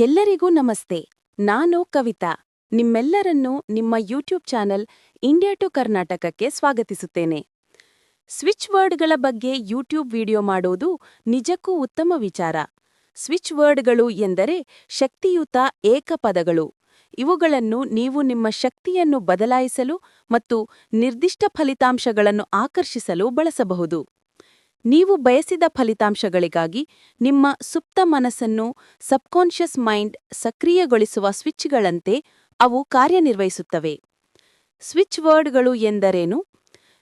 ಎಲ್ಲರಿಗೂ ನಮಸ್ತೆ. ನಾನು ಕವಿತಾ. ನಿಮ್ಮೆಲ್ಲರನ್ನು ನಿಮ್ಮ ಯೂಟ್ಯೂಬ್ ಚಾನೆಲ್ ಇಂಡಿಯಾ ಟು ಕರ್ನಾಟಕಕ್ಕೆ ಸ್ವಾಗತಿಸುತ್ತೇನೆ. ಸ್ವಿಚ್ ವರ್ಡ್ಗಳ ಬಗ್ಗೆ ಯೂಟ್ಯೂಬ್ ವಿಡಿಯೋ ಮಾಡೋದು ನಿಜಕ್ಕೂ ಉತ್ತಮ ವಿಚಾರ. ಸ್ವಿಚ್ ವರ್ಡ್ಗಳು ಎಂದರೆ ಶಕ್ತಿಯುತ ಏಕಪದಗಳು ಇವುಗಳನ್ನು ನೀವು ನಿಮ್ಮ ಶಕ್ತಿಯನ್ನು ಬದಲಾಯಿಸಲು ಮತ್ತು ನಿರ್ದಿಷ್ಟ ಫಲಿತಾಂಶಗಳನ್ನು ಆಕರ್ಷಿಸಲು ಬಳಸಬಹುದು. ನೀವು ಬಯಸಿದ ಫಲಿತಾಂಶಗಳಿಗಾಗಿ ನಿಮ್ಮ ಸುಪ್ತ ಮನಸ್ಸನ್ನು ಸಬ್ಕಾನ್ಷಿಯಸ್ ಮೈಂಡ್ ಸಕ್ರಿಯಗೊಳಿಸುವ ಸ್ವಿಚ್ಗಳಂತೆ ಅವು ಕಾರ್ಯನಿರ್ವಹಿಸುತ್ತವೆ. ಸ್ವಿಚ್ ವರ್ಡ್ಗಳು ಎಂದರೇನು?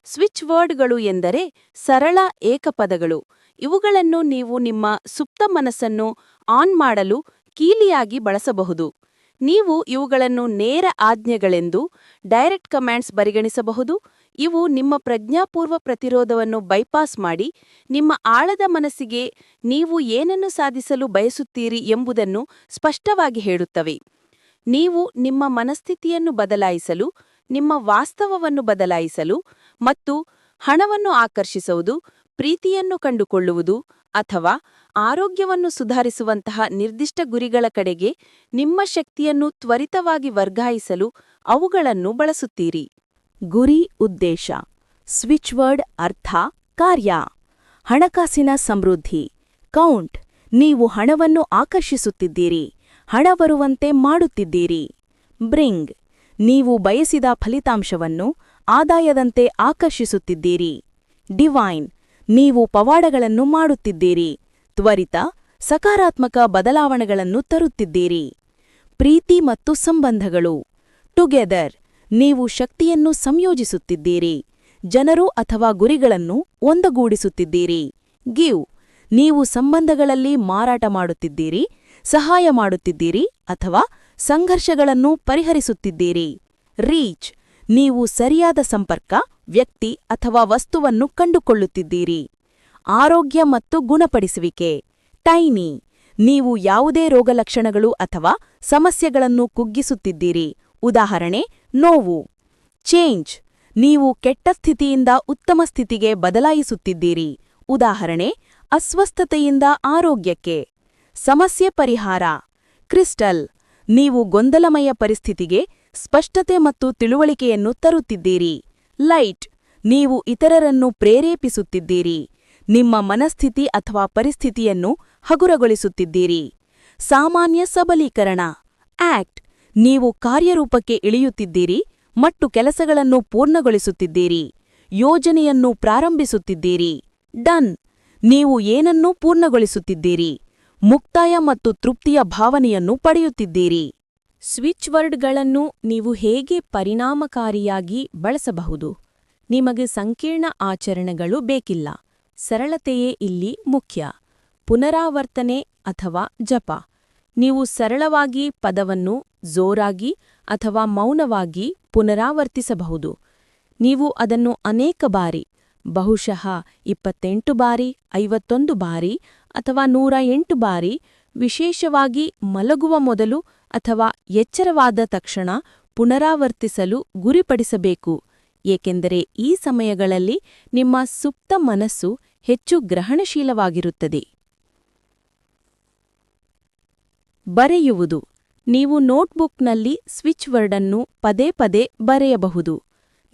ಸ್ವಿಚ್ ವರ್ಡ್ಗಳು ಎಂದರೆ ಸರಳ ಏಕಪದಗಳು. ಇವುಗಳನ್ನು ನೀವು ನಿಮ್ಮ ಸುಪ್ತ ಮನಸ್ಸನ್ನು ಆನ್ ಮಾಡಲು ಕೀಲಿಯಾಗಿ ಬಳಸಬಹುದು. ನೀವು ಇವುಗಳನ್ನು ನೇರ ಆಜ್ಞೆಗಳೆಂದು ಡೈರೆಕ್ಟ್ ಕಮ್ಯಾಂಡ್ಸ್ ಪರಿಗಣಿಸಬಹುದು. ಇವು ನಿಮ್ಮ ಪ್ರಜ್ಞಾಪೂರ್ವ ಪ್ರತಿರೋಧವನ್ನು ಬೈಪಾಸ್ ಮಾಡಿ ನಿಮ್ಮ ಆಳದ ಮನಸ್ಸಿಗೆ ನೀವು ಏನನ್ನು ಸಾಧಿಸಲು ಬಯಸುತ್ತೀರಿ ಎಂಬುದನ್ನು ಸ್ಪಷ್ಟವಾಗಿ ಹೇಳುತ್ತವೆ. ನೀವು ನಿಮ್ಮ ಮನಸ್ಥಿತಿಯನ್ನು ಬದಲಾಯಿಸಲು, ನಿಮ್ಮ ವಾಸ್ತವವನ್ನು ಬದಲಾಯಿಸಲು ಮತ್ತು ಹಣವನ್ನು ಆಕರ್ಷಿಸುವುದು, ಪ್ರೀತಿಯನ್ನು ಕಂಡುಕೊಳ್ಳುವುದು ಅಥವಾ ಆರೋಗ್ಯವನ್ನು ಸುಧಾರಿಸುವಂತಹ ನಿರ್ದಿಷ್ಟ ಗುರಿಗಳ ಕಡೆಗೆ ನಿಮ್ಮ ಶಕ್ತಿಯನ್ನು ತ್ವರಿತವಾಗಿ ವರ್ಗಾಯಿಸಲು ಅವುಗಳನ್ನು ಬಳಸುತ್ತೀರಿ. ಗುರಿ ಉದ್ದೇಶ. ಸ್ವಿಚ್ ವರ್ಡ್ ಅರ್ಥ, ಕಾರ್ಯ. ಹಣಕಾಸಿನ ಸಮೃದ್ಧಿ. ಕೌಂಟ್. ನೀವು ಹಣವನ್ನು ಆಕರ್ಷಿಸುತ್ತಿದ್ದೀರಿ. ಹಣ ಬರುವಂತೆ ಮಾಡುತ್ತಿದ್ದೀರಿ. ಬ್ರಿಂಗ್. ನೀವು ಬಯಸಿದ ಫಲಿತಾಂಶವನ್ನು ಆದಾಯದಂತೆ ಆಕರ್ಷಿಸುತ್ತಿದ್ದೀರಿ. ಡಿವೈನ್. ನೀವು ಪವಾಡಗಳನ್ನು ಮಾಡುತ್ತಿದ್ದೀರಿ. ತ್ವರಿತ, ಸಕಾರಾತ್ಮಕ ಬದಲಾವಣೆಗಳನ್ನು ತರುತ್ತಿದ್ದೀರಿ. ಪ್ರೀತಿ ಮತ್ತು ಸಂಬಂಧಗಳು. ಟುಗೆದರ್. ನೀವು ಶಕ್ತಿಯನ್ನು ಸಂಯೋಜಿಸುತ್ತಿದ್ದೀರಿ. ಜನರು ಅಥವಾ ಗುರಿಗಳನ್ನು ಒಂದಗೂಡಿಸುತ್ತಿದ್ದೀರಿ. ಗಿವ್, ನೀವು ಸಂಬಂಧಗಳಲ್ಲಿ ಮಾರಾಟ ಮಾಡುತ್ತಿದ್ದೀರಿ, ಸಹಾಯ ಮಾಡುತ್ತಿದ್ದೀರಿ ಅಥವಾ ಸಂಘರ್ಷಗಳನ್ನು ಪರಿಹರಿಸುತ್ತಿದ್ದೀರಿ. ರೀಚ್, ನೀವು ಸರಿಯಾದ ಸಂಪರ್ಕ, ವ್ಯಕ್ತಿ ಅಥವಾ ವಸ್ತುವನ್ನು ಕಂಡುಕೊಳ್ಳುತ್ತಿದ್ದೀರಿ. ಆರೋಗ್ಯ ಮತ್ತು ಗುಣಪಡಿಸುವಿಕೆ, ಟೈನಿ, ನೀವು ಯಾವುದೇ ರೋಗಲಕ್ಷಣಗಳು ಅಥವಾ ಸಮಸ್ಯೆಗಳನ್ನು ಕುಗ್ಗಿಸುತ್ತಿದ್ದೀರಿ. ಉದಾಹರಣೆ, ನೋವು. ಚೇಂಜ್. ನೀವು ಕೆಟ್ಟ ಸ್ಥಿತಿಯಿಂದ ಉತ್ತಮ ಸ್ಥಿತಿಗೆ ಬದಲಾಯಿಸುತ್ತಿದ್ದೀರಿ. ಉದಾಹರಣೆ, ಅಸ್ವಸ್ಥತೆಯಿಂದ ಆರೋಗ್ಯಕ್ಕೆ. ಸಮಸ್ಯೆ ಪರಿಹಾರ. ಕ್ರಿಸ್ಟಲ್. ನೀವು ಗೊಂದಲಮಯ ಪರಿಸ್ಥಿತಿಗೆ ಸ್ಪಷ್ಟತೆ ಮತ್ತು ತಿಳುವಳಿಕೆಯನ್ನು ತರುತ್ತಿದ್ದೀರಿ. ಲೈಟ್. ನೀವು ಇತರರನ್ನು ಪ್ರೇರೇಪಿಸುತ್ತಿದ್ದೀರಿ. ನಿಮ್ಮ ಮನಸ್ಥಿತಿ ಅಥವಾ ಪರಿಸ್ಥಿತಿಯನ್ನು ಹಗುರಗೊಳಿಸುತ್ತಿದ್ದೀರಿ. ಸಾಮಾನ್ಯ ಸಬಲೀಕರಣ. ಆಕ್ಟ್. ನೀವು ಕಾರ್ಯರೂಪಕ್ಕೆ ಇಳಿಯುತ್ತಿದ್ದೀರಿ ಮತ್ತು ಕೆಲಸಗಳನ್ನು ಪೂರ್ಣಗೊಳಿಸುತ್ತಿದ್ದೀರಿ, ಯೋಜನೆಯನ್ನು ಪ್ರಾರಂಭಿಸುತ್ತಿದ್ದೀರಿ. ಡನ್. ನೀವು ಏನನ್ನೂ ಪೂರ್ಣಗೊಳಿಸುತ್ತಿದ್ದೀರಿ, ಮುಕ್ತಾಯ ಮತ್ತು ತೃಪ್ತಿಯ ಭಾವನೆಯನ್ನು ಪಡೆಯುತ್ತಿದ್ದೀರಿ. ಸ್ವಿಚ್ ವರ್ಡ್ಗಳನ್ನು ನೀವು ಹೇಗೆ ಪರಿಣಾಮಕಾರಿಯಾಗಿ ಬಳಸಬಹುದು? ನಿಮಗೆ ಸಂಕೀರ್ಣ ಆಚರಣೆಗಳು ಬೇಕಿಲ್ಲ. ಸರಳತೆಯೇ ಇಲ್ಲಿ ಮುಖ್ಯ. ಪುನರಾವರ್ತನೆ ಅಥವಾ ಜಪ. ನೀವು ಸರಳವಾಗಿ ಪದವನ್ನು ಜೋರಾಗಿ ಅಥವಾ ಮೌನವಾಗಿ ಪುನರಾವರ್ತಿಸಬಹುದು. ನೀವು ಅದನ್ನು ಅನೇಕ ಬಾರಿ, ಬಹುಶಃ ಇಪ್ಪತ್ತೆಂಟು ಬಾರಿ, ಐವತ್ತೊಂದು ಬಾರಿ ಅಥವಾ ನೂರ ಎಂಟು ಬಾರಿ ವಿಶೇಷವಾಗಿ ಮಲಗುವ ಮೊದಲು ಅಥವಾ ಎಚ್ಚರವಾದ ತಕ್ಷಣ ಪುನರಾವರ್ತಿಸಲು ಗುರಿಪಡಿಸಬೇಕು. ಏಕೆಂದರೆ ಈ ಸಮಯಗಳಲ್ಲಿ ನಿಮ್ಮ ಸುಪ್ತ ಮನಸ್ಸು ಹೆಚ್ಚು ಗ್ರಹಣಶೀಲವಾಗಿರುತ್ತದೆ. ಬರೆಯುವುದು. ನೀವು ನೋಟ್ಬುಕ್ನಲ್ಲಿ ಸ್ವಿಚ್ ವರ್ಡನ್ನು ಪದೇ ಪದೇ ಬರೆಯಬಹುದು.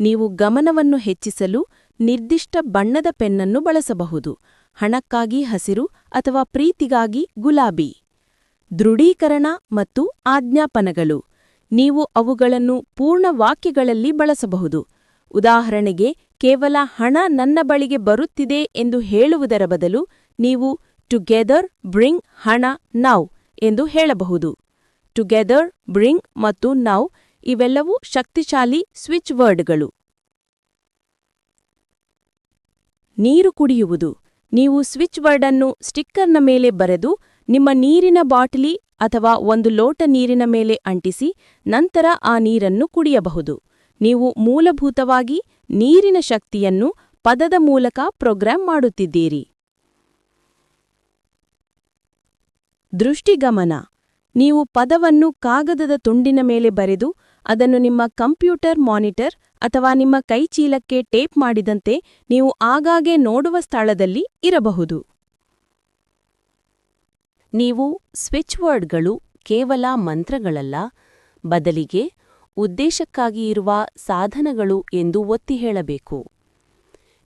ನೀವು ಗಮನವನ್ನು ಹೆಚ್ಚಿಸಲು ನಿರ್ದಿಷ್ಟ ಬಣ್ಣದ ಪೆನ್ನನ್ನು ಬಳಸಬಹುದು. ಹಣಕ್ಕಾಗಿ ಹಸಿರು ಅಥವಾ ಪ್ರೀತಿಗಾಗಿ ಗುಲಾಬಿ. ದೃಢೀಕರಣ ಮತ್ತು ಆಜ್ಞಾಪನಗಳು. ನೀವು ಅವುಗಳನ್ನು ಪೂರ್ಣ ವಾಕ್ಯಗಳಲ್ಲಿ ಬಳಸಬಹುದು. ಉದಾಹರಣೆಗೆ, ಕೇವಲ ಹಣ ನನ್ನ ಬಳಿಗೆ ಬರುತ್ತಿದೆ ಎಂದು ಹೇಳುವುದರ ಬದಲು ನೀವು ಟುಗೆದರ್ ಬ್ರಿಂಗ್ ಹಣ ನೌ ಎಂದು ಹೇಳಬಹುದು. ಟುಗೆದರ್ ಬ್ರಿಂಗ್ ಮತ್ತು ನೌ ಇವೆಲ್ಲವೂ ಶಕ್ತಿಶಾಲಿ ಸ್ವಿಚ್ ವರ್ಡ್ಗಳು ನೀರು ಕುಡಿಯುವುದು. ನೀವು ಸ್ವಿಚ್ ವರ್ಡ್ ಅನ್ನು ಸ್ಟಿಕ್ಕರ್ನ ಮೇಲೆ ಬರೆದು ನಿಮ್ಮ ನೀರಿನ ಬಾಟಲಿ ಅಥವಾ ಒಂದು ಲೋಟ ನೀರಿನ ಮೇಲೆ ಅಂಟಿಸಿ ನಂತರ ಆ ನೀರನ್ನು ಕುಡಿಯಬಹುದು. ನೀವು ಮೂಲಭೂತವಾಗಿ ನೀರಿನ ಶಕ್ತಿಯನ್ನು ಪದದ ಮೂಲಕ ಪ್ರೋಗ್ರಾಂ ಮಾಡುತ್ತಿದ್ದೀರಿ. ದೃಷ್ಟಿಗಮನ. ನೀವು ಪದವನ್ನು ಕಾಗದದ ತುಂಡಿನ ಮೇಲೆ ಬರೆದು ಅದನ್ನು ನಿಮ್ಮ ಕಂಪ್ಯೂಟರ್ ಮಾನಿಟರ್ ಅಥವಾ ನಿಮ್ಮ ಕೈಚೀಲಕ್ಕೆ ಟೇಪ್ ಮಾಡಿದಂತೆ ನೀವು ಆಗಾಗ್ಗೆ ನೋಡುವ ಸ್ಥಳದಲ್ಲಿ ಇರಬಹುದು. ನೀವು ಸ್ವಿಚ್ ವರ್ಡ್ಗಳು ಕೇವಲ ಮಂತ್ರಗಳಲ್ಲ, ಬದಲಿಗೆ ಉದ್ದೇಶಕ್ಕಾಗಿ ಇರುವ ಸಾಧನಗಳು ಎಂದು ಒತ್ತಿ ಹೇಳಬೇಕು.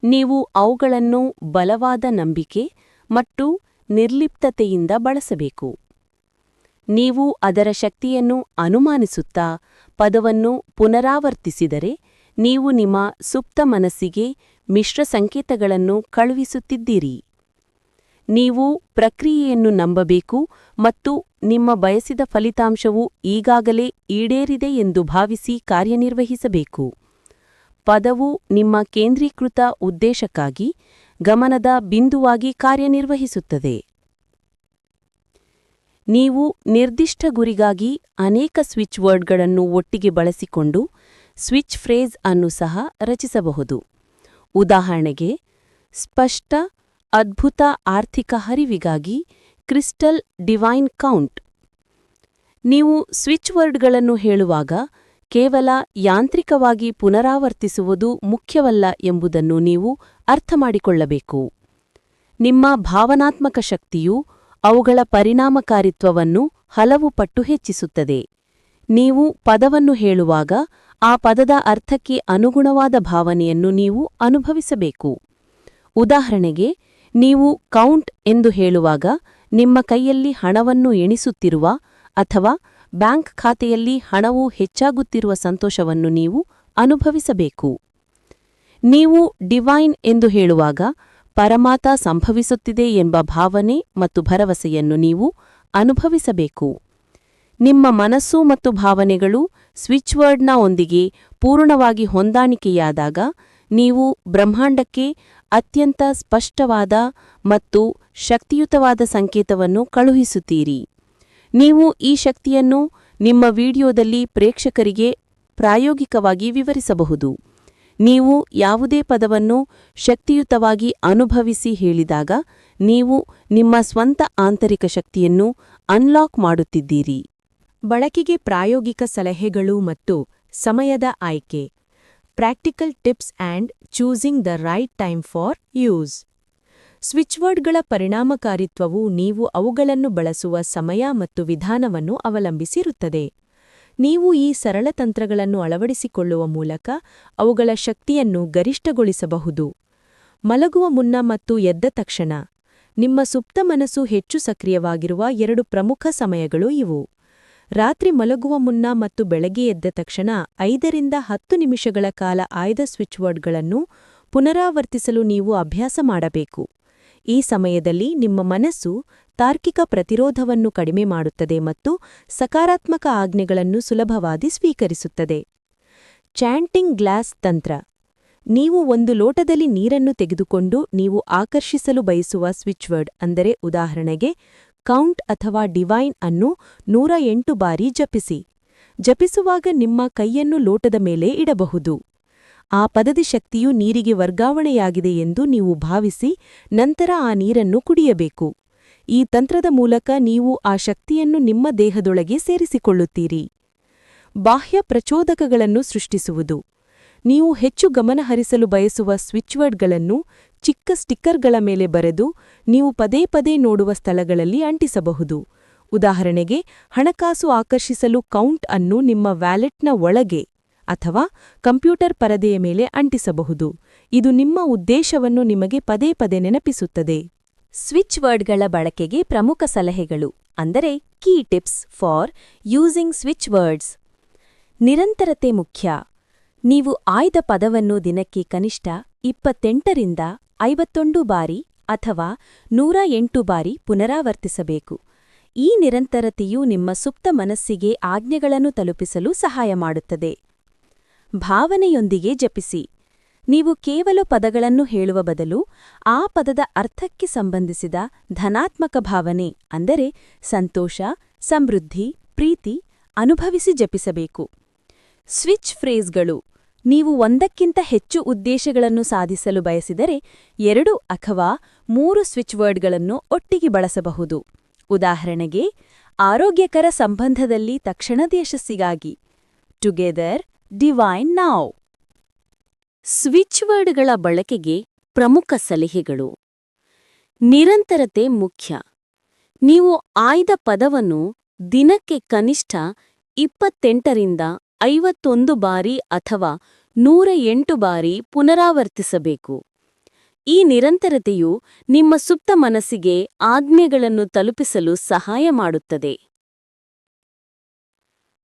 ನೀವು ಅವುಗಳನ್ನು ಬಲವಾದ ನಂಬಿಕೆ ಮತ್ತು ನಿರ್ಲಿಪ್ತತೆಯಿಂದ ಬಳಸಬೇಕು. ನೀವು ಅದರ ಶಕ್ತಿಯನ್ನು ಅನುಮಾನಿಸುತ್ತಾ ಪದವನ್ನು ಪುನರಾವರ್ತಿಸಿದರೆ ನೀವು ನಿಮ್ಮ ಸುಪ್ತ ಮನಸ್ಸಿಗೆ ಮಿಶ್ರ ಸಂಕೇತಗಳನ್ನು ಕಳುಹಿಸುತ್ತಿದ್ದೀರಿ. ನೀವು ಪ್ರಕ್ರಿಯೆಯನ್ನು ನಂಬಬೇಕು ಮತ್ತು ನಿಮ್ಮ ಬಯಸಿದ ಫಲಿತಾಂಶವು ಈಗಾಗಲೇ ಈಡೇರಿದೆ ಎಂದು ಭಾವಿಸಿ ಕಾರ್ಯನಿರ್ವಹಿಸಬೇಕು. ಪದವು ನಿಮ್ಮ ಕೇಂದ್ರೀಕೃತ ಉದ್ದೇಶಕ್ಕಾಗಿ ಗಮನದ ಬಿಂದುವಾಗಿ ಕಾರ್ಯನಿರ್ವಹಿಸುತ್ತದೆ. ನೀವು ನಿರ್ದಿಷ್ಟ ಗುರಿಗಾಗಿ ಅನೇಕ ಸ್ವಿಚ್ ವರ್ಡ್ಗಳನ್ನು ಒಟ್ಟಿಗೆ ಬಳಸಿಕೊಂಡು ಸ್ವಿಚ್ ಫ್ರೇಸ್ ಅನ್ನು ಸಹ ರಚಿಸಬಹುದು. ಉದಾಹರಣೆಗೆ, ಸ್ಪಷ್ಟ, ಅದ್ಭುತ ಆರ್ಥಿಕ ಹರಿವಿಗಾಗಿ ಕ್ರಿಸ್ಟಲ್ ಡಿವೈನ್ ಕೌಂಟ್. ನೀವು ಸ್ವಿಚ್ ವರ್ಡ್ಗಳನ್ನು ಹೇಳುವಾಗ ಕೇವಲ ಯಾಂತ್ರಿಕವಾಗಿ ಪುನರಾವರ್ತಿಸುವುದು ಮುಖ್ಯವಲ್ಲ ಎಂಬುದನ್ನು ನೀವು ಅರ್ಥಮಾಡಿಕೊಳ್ಳಬೇಕು. ನಿಮ್ಮ ಭಾವನಾತ್ಮಕ ಶಕ್ತಿಯು ಅವುಗಳ ಪರಿಣಾಮಕಾರಿತ್ವವನ್ನು ಹಲವು ಪಟ್ಟು ಹೆಚ್ಚಿಸುತ್ತದೆ. ನೀವು ಪದವನ್ನು ಹೇಳುವಾಗ ಆ ಪದದ ಅರ್ಥಕ್ಕೆ ಅನುಗುಣವಾದ ಭಾವನೆಯನ್ನು ನೀವು ಅನುಭವಿಸಬೇಕು. ಉದಾಹರಣೆಗೆ, ನೀವು ಕೌಂಟ್ ಎಂದು ಹೇಳುವಾಗ ನಿಮ್ಮ ಕೈಯಲ್ಲಿ ಹಣವನ್ನು ಎಣಿಸುತ್ತಿರುವ ಅಥವಾ ಬ್ಯಾಂಕ್ ಖಾತೆಯಲ್ಲಿ ಹಣವು ಹೆಚ್ಚಾಗುತ್ತಿರುವ ಸಂತೋಷವನ್ನು ನೀವು ಅನುಭವಿಸಬೇಕು. ನೀವು ಡಿವೈನ್ ಎಂದು ಹೇಳುವಾಗ ಪರಮಾತ ಸಂಭವಿಸುತ್ತಿದೆ ಎಂಬ ಭಾವನೆ ಮತ್ತು ಭರವಸೆಯನ್ನು ನೀವು ಅನುಭವಿಸಬೇಕು. ನಿಮ್ಮ ಮನಸ್ಸು ಮತ್ತು ಭಾವನೆಗಳು ಸ್ವಿಚ್ವರ್ಡ್ನ ಒಂದಿಗೆ ಪೂರ್ಣವಾಗಿ ಹೊಂದಾಣಿಕೆಯಾದಾಗ ನೀವು ಬ್ರಹ್ಮಾಂಡಕ್ಕೆ ಅತ್ಯಂತ ಸ್ಪಷ್ಟವಾದ ಮತ್ತು ಶಕ್ತಿಯುತವಾದ ಸಂಕೇತವನ್ನು ಕಳುಹಿಸುತ್ತೀರಿ. ನೀವು ಈ ಶಕ್ತಿಯನ್ನು ನಿಮ್ಮ ವಿಡಿಯೋದಲ್ಲಿ ಪ್ರೇಕ್ಷಕರಿಗೆ ಪ್ರಾಯೋಗಿಕವಾಗಿ ವಿವರಿಸಬಹುದು. ನೀವು ಯಾವುದೇ ಪದವನ್ನು ಶಕ್ತಿಯುತವಾಗಿ ಅನುಭವಿಸಿ ಹೇಳಿದಾಗ ನೀವು ನಿಮ್ಮ ಸ್ವಂತ ಆಂತರಿಕ ಶಕ್ತಿಯನ್ನು ಅನ್ಲಾಕ್ ಮಾಡುತ್ತಿದ್ದೀರಿ. ಬಳಕೆಗೆ ಪ್ರಾಯೋಗಿಕ ಸಲಹೆಗಳು ಮತ್ತು ಸಮಯದ ಆಯ್ಕೆ. Practical tips and choosing the right time for use ಸ್ವಿಚ್ವರ್ಡ್ಗಳ ಪರಿಣಾಮಕಾರಿತ್ವವು ನೀವು ಅವುಗಳನ್ನು ಬಳಸುವ ಸಮಯ ಮತ್ತು ವಿಧಾನವನ್ನು ಅವಲಂಬಿಸಿರುತ್ತದೆ. ನೀವು ಈ ಸರಳ ತಂತ್ರಗಳನ್ನು ಅಳವಡಿಸಿಕೊಳ್ಳುವ ಮೂಲಕ ಅವುಗಳ ಶಕ್ತಿಯನ್ನು ಗರಿಷ್ಠಗೊಳಿಸಬಹುದು. ಮಲಗುವ ಮುನ್ನ ಮತ್ತು ಎದ್ದ ತಕ್ಷಣ. ನಿಮ್ಮ ಸುಪ್ತ ಮನಸ್ಸು ಹೆಚ್ಚು ಸಕ್ರಿಯವಾಗಿರುವ ಎರಡು ಪ್ರಮುಖ ಸಮಯಗಳು ಇವು. ರಾತ್ರಿ ಮಲಗುವ ಮುನ್ನ ಮತ್ತು ಬೆಳಗ್ಗೆ ಎದ್ದ ತಕ್ಷಣ ಐದರಿಂದ ಹತ್ತು ನಿಮಿಷಗಳ ಕಾಲ ಆಯ್ದ ಸ್ವಿಚ್ವರ್ಡ್ಗಳನ್ನು ಪುನರಾವರ್ತಿಸಲು ನೀವು ಅಭ್ಯಾಸ ಮಾಡಬೇಕು. ಈ ಸಮಯದಲ್ಲಿ ನಿಮ್ಮ ಮನಸ್ಸು ತಾರ್ಕಿಕ ಪ್ರತಿರೋಧವನ್ನು ಕಡಿಮೆ ಮಾಡುತ್ತದೆ ಮತ್ತು ಸಕಾರಾತ್ಮಕ ಆಜ್ಞೆಗಳನ್ನು ಸುಲಭವಾಗಿ ಸ್ವೀಕರಿಸುತ್ತದೆ. ಚಾಂಟಿಂಗ್ ಗ್ಲಾಸ್ ತಂತ್ರ. ನೀವು ಒಂದು ಲೋಟದಲ್ಲಿ ನೀರನ್ನು ತೆಗೆದುಕೊಂಡು ನೀವು ಆಕರ್ಷಿಸಲು ಬಯಸುವ ಸ್ವಿಚ್ವರ್ಡ್ ಅಂದರೆ ಉದಾಹರಣೆಗೆ, ಕೌಂಟ್ ಅಥವಾ ಡಿವೈನ್ ಅನ್ನು ನೂರ ಎಂಟು ಬಾರಿ ಜಪಿಸಿ. ಜಪಿಸುವಾಗ ನಿಮ್ಮ ಕೈಯನ್ನು ಲೋಟದ ಮೇಲೆ ಇಡಬಹುದು. ಆ ಪದದ ಶಕ್ತಿಯು ನೀರಿಗೆ ವರ್ಗಾವಣೆಯಾಗಿದೆ ಎಂದು ನೀವು ಭಾವಿಸಿ ನಂತರ ಆ ನೀರನ್ನು ಕುಡಿಯಬೇಕು. ಈ ತಂತ್ರದ ಮೂಲಕ ನೀವು ಆ ಶಕ್ತಿಯನ್ನು ನಿಮ್ಮ ದೇಹದೊಳಗೆ ಸೇರಿಸಿಕೊಳ್ಳುತ್ತೀರಿ. ಬಾಹ್ಯ ಪ್ರಚೋದಕಗಳನ್ನು ಸೃಷ್ಟಿಸುವುದು. ನೀವು ಹೆಚ್ಚು ಗಮನಹರಿಸಲು ಬಯಸುವ ಸ್ವಿಚ್ವರ್ಡ್ಗಳನ್ನು ಚಿಕ್ಕ ಸ್ಟಿಕ್ಕರ್ಗಳ ಮೇಲೆ ಬರೆದು ನೀವು ಪದೇ ಪದೇ ನೋಡುವ ಸ್ಥಳಗಳಲ್ಲಿ ಅಂಟಿಸಬಹುದು. ಉದಾಹರಣೆಗೆ, ಹಣಕಾಸು ಆಕರ್ಷಿಸಲು ಕೌಂಟ್ ಅನ್ನು ನಿಮ್ಮ ವ್ಯಾಲೆಟ್ನ ಒಳಗೆ ಅಥವಾ ಕಂಪ್ಯೂಟರ್ ಪರದೆಯ ಮೇಲೆ ಅಂಟಿಸಬಹುದು. ಇದು ನಿಮ್ಮ ಉದ್ದೇಶವನ್ನು ನಿಮಗೆ ಪದೇ ಪದೇ ನೆನಪಿಸುತ್ತದೆ. ಸ್ವಿಚ್ ವರ್ಡ್ಗಳ ಬಳಕೆಗೆ ಪ್ರಮುಖ ಸಲಹೆಗಳು, ಅಂದರೆ key tips for using switch words. ನಿರಂತರತೆ ಮುಖ್ಯ. ನೀವು ಆಯ್ದ ಪದವನ್ನು ದಿನಕ್ಕೆ ಕನಿಷ್ಠ ಇಪ್ಪತ್ತೆಂಟರಿಂದ ಐವತ್ತೊಂದು ಬಾರಿ ಅಥವಾ ನೂರ ಎಂಟು ಬಾರಿ ಪುನರಾವರ್ತಿಸಬೇಕು. ಈ ನಿರಂತರತೆಯು ನಿಮ್ಮ ಸುಪ್ತ ಮನಸ್ಸಿಗೆ ಆಜ್ಞೆಗಳನ್ನು ತಲುಪಿಸಲು ಸಹಾಯ ಮಾಡುತ್ತದೆ. ಭಾವನೆಯೊಂದಿಗೆ ಜಪಿಸಿ. ನೀವು ಕೇವಲ ಪದಗಳನ್ನು ಹೇಳುವ ಬದಲು ಆ ಪದದ ಅರ್ಥಕ್ಕೆ ಸಂಬಂಧಿಸಿದ ಧನಾತ್ಮಕ ಭಾವನೆ, ಅಂದರೆ ಸಂತೋಷ, ಸಮೃದ್ಧಿ, ಪ್ರೀತಿ ಅನುಭವಿಸಿ ಜಪಿಸಬೇಕು. ಸ್ವಿಚ್ ಫ್ರೇಸ್ಗಳು, ನೀವು ಒಂದಕ್ಕಿಂತ ಹೆಚ್ಚು ಉದ್ದೇಶಗಳನ್ನು ಸಾಧಿಸಲು ಬಯಸಿದರೆ ಎರಡು ಅಥವಾ ಮೂರು ಸ್ವಿಚ್ ವರ್ಡ್ಗಳನ್ನು ಒಟ್ಟಿಗೆ ಬಳಸಬಹುದು. ಉದಾಹರಣೆಗೆ, ಆರೋಗ್ಯಕರ ಸಂಬಂಧದಲ್ಲಿ ತಕ್ಷಣದ ಯಶಸ್ಸಿಗಾಗಿ. ಟುಗೆದರ್ ಡಿವೈನ್ ನಾವ್ ಸ್ವಿಚ್ವರ್ಡ್ಗಳ ಬಳಕೆಗೆ ಪ್ರಮುಖ ಸಲಹೆಗಳು. ನಿರಂತರತೆ ಮುಖ್ಯ. ನೀವು ಆಯ್ದ ಪದವನ್ನು ದಿನಕ್ಕೆ ಕನಿಷ್ಠ ಇಪ್ಪತ್ತೆಂಟರಿಂದ ಐವತ್ತೊಂದು ಬಾರಿ ಅಥವಾ ನೂರ ಎಂಟು ಬಾರಿ ಪುನರಾವರ್ತಿಸಬೇಕು. ಈ ನಿರಂತರತೆಯು ನಿಮ್ಮ ಸುಪ್ತ ಮನಸ್ಸಿಗೆ ಆಜ್ಞೆಗಳನ್ನು ತಲುಪಿಸಲು ಸಹಾಯ ಮಾಡುತ್ತದೆ.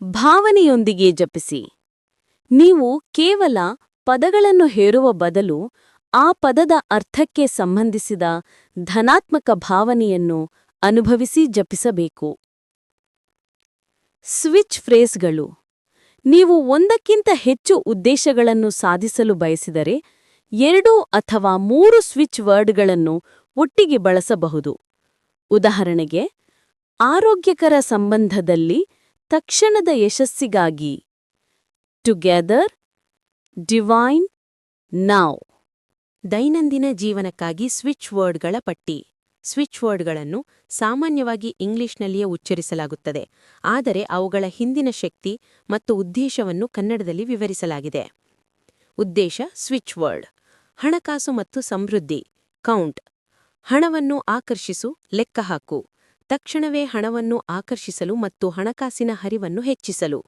ಭಾವನೆಯೊಂದಿಗೆ ಜಪಿಸಿ. ನೀವು ಕೇವಲ ಪದಗಳನ್ನು ಹೇರುವ ಬದಲು ಆ ಪದದ ಅರ್ಥಕ್ಕೆ ಸಂಬಂಧಿಸಿದ ಧನಾತ್ಮಕ ಭಾವನೆಯನ್ನು ಅನುಭವಿಸಿ ಜಪಿಸಬೇಕು. ಸ್ವಿಚ್ ಫ್ರೇಸ್ಗಳು. ನೀವು ಒಂದಕ್ಕಿಂತ ಹೆಚ್ಚು ಉದ್ದೇಶಗಳನ್ನು ಸಾಧಿಸಲು ಬಯಸಿದರೆ ಎರಡು ಅಥವಾ ಮೂರು ಸ್ವಿಚ್ ವರ್ಡ್ಗಳನ್ನು ಒಟ್ಟಿಗೆ ಬಳಸಬಹುದು. ಉದಾಹರಣೆಗೆ, ಆರೋಗ್ಯಕರ ಸಂಬಂಧದಲ್ಲಿ ತಕ್ಷಣದ ಯಶಸ್ಸಿಗಾಗಿ ಟುಗೆದರ್ ಡಿವೈನ್ ನೌ ದೈನಂದಿನ ಜೀವನಕ್ಕಾಗಿ ಸ್ವಿಚ್ ವರ್ಡ್ಗಳ ಪಟ್ಟಿ. ಸ್ವಿಚ್ ವರ್ಡ್ಗಳನ್ನು ಸಾಮಾನ್ಯವಾಗಿ ಇಂಗ್ಲಿಷ್ನಲ್ಲಿಯೇ ಉಚ್ಚರಿಸಲಾಗುತ್ತದೆ. ಆದರೆ ಅವುಗಳ ಹಿಂದಿನ ಶಕ್ತಿ ಮತ್ತು ಉದ್ದೇಶವನ್ನು ಕನ್ನಡದಲ್ಲಿ ವಿವರಿಸಲಾಗಿದೆ. ಉದ್ದೇಶ ಸ್ವಿಚ್ ವರ್ಡ್ ಹಣಕಾಸು ಮತ್ತು ಸಮೃದ್ಧಿ. ಕೌಂಟ್ ಹಣವನ್ನು ಆಕರ್ಷಿಸು ಲೆಕ್ಕಹಾಕು ತಕ್ಷಣವೇ ಹಣವನ್ನು ಆಕರ್ಷಿಸಲು ಮತ್ತು ಹಣಕಾಸಿನ ಹರಿವನ್ನು ಹೆಚ್ಚಿಸಲು.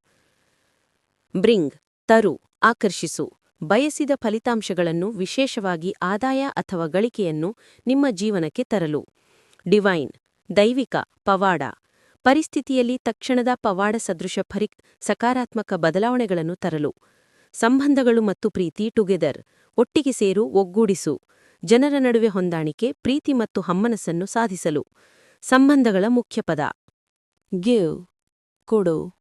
ಬ್ರಿಂಗ್, ತರು, ಆಕರ್ಷಿಸು, ಬಯಸಿದ ಫಲಿತಾಂಶಗಳನ್ನು ವಿಶೇಷವಾಗಿ ಆದಾಯ ಅಥವಾ ಗಳಿಕೆಯನ್ನು ನಿಮ್ಮ ಜೀವನಕ್ಕೆ ತರಲು. ಡಿವೈನ್, ದೈವಿಕ, ಪವಾಡ, ಪರಿಸ್ಥಿತಿಯಲ್ಲಿ ತಕ್ಷಣದ ಪವಾಡ ಸದೃಶ ಫರಿ, ಸಕಾರಾತ್ಮಕ ಬದಲಾವಣೆಗಳನ್ನು ತರಲು. ಸಂಬಂಧಗಳು ಮತ್ತು ಪ್ರೀತಿ, ಟುಗೆದರ್, ಒಟ್ಟಿಗೆ ಸೇರು, ಒಗ್ಗೂಡಿಸು, ಜನರ ನಡುವೆ ಹೊಂದಾಣಿಕೆ, ಪ್ರೀತಿ ಮತ್ತು ಹಮ್ಮನಸ್ಸನ್ನು ಸಾಧಿಸಲು. ಸಂಬಂಧಗಳ ಮುಖ್ಯ ಪದ. ಗಿವ್, ಕೊಡು,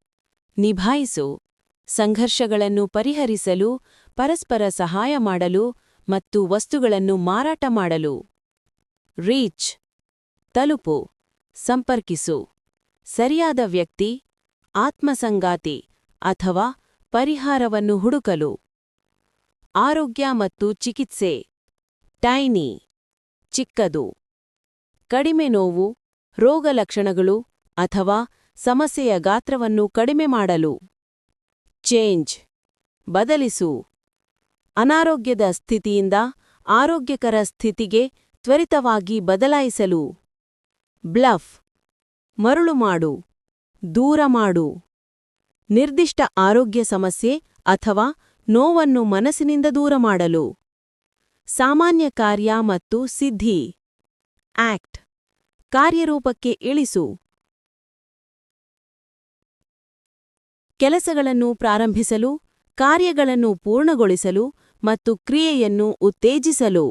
ನಿಭಾಯಿಸು. ಸಂಘರ್ಷಗಳನ್ನು ಪರಿಹರಿಸಲು, ಪರಸ್ಪರ ಸಹಾಯ ಮಾಡಲು ಮತ್ತು ವಸ್ತುಗಳನ್ನು ಮಾರಾಟ ಮಾಡಲು. ರೀಚ್. ತಲುಪು. ಸಂಪರ್ಕಿಸು. ಸರಿಯಾದ ವ್ಯಕ್ತಿ, ಆತ್ಮಸಂಗಾತಿ ಅಥವಾ ಪರಿಹಾರವನ್ನು ಹುಡುಕಲು. ಆರೋಗ್ಯ ಮತ್ತು ಚಿಕಿತ್ಸೆ. ಟೈನಿ. ಚಿಕ್ಕದು. ಕಡಿಮೆ ನೋವು ರೋಗಲಕ್ಷಣಗಳು ಅಥವಾ ಸಮಸ್ಯೆಯ ಗಾತ್ರವನ್ನು ಕಡಿಮೆ ಮಾಡಲು. ಚೇಂಜ್. ಬದಲಿಸು. ಅನಾರೋಗ್ಯದ ಸ್ಥಿತಿಯಿಂದ ಆರೋಗ್ಯಕರ ಸ್ಥಿತಿಗೆ ತ್ವರಿತವಾಗಿ ಬದಲಾಯಿಸಲು. ಬ್ಲಫ್. ಮರುಳು ಮಾಡು. ದೂರ ಮಾಡು. ನಿರ್ದಿಷ್ಟ ಆರೋಗ್ಯ ಸಮಸ್ಯೆ ಅಥವಾ ನೋವನ್ನು ಮನಸ್ಸಿನಿಂದ ದೂರ ಮಾಡಲು. ಸಾಮಾನ್ಯ ಕಾರ್ಯ ಮತ್ತು ಸಿದ್ಧಿ. ಆಕ್ಟ್. ಕಾರ್ಯರೂಪಕ್ಕೆ ಇಳಿಸು. ಕೆಲಸಗಳನ್ನು ಪ್ರಾರಂಭಿಸಲು ಕಾರ್ಯಗಳನ್ನು ಪೂರ್ಣಗೊಳಿಸಲು ಮತ್ತು ಕ್ರಿಯೆಯನ್ನು ಉತ್ತೇಜಿಸಲು.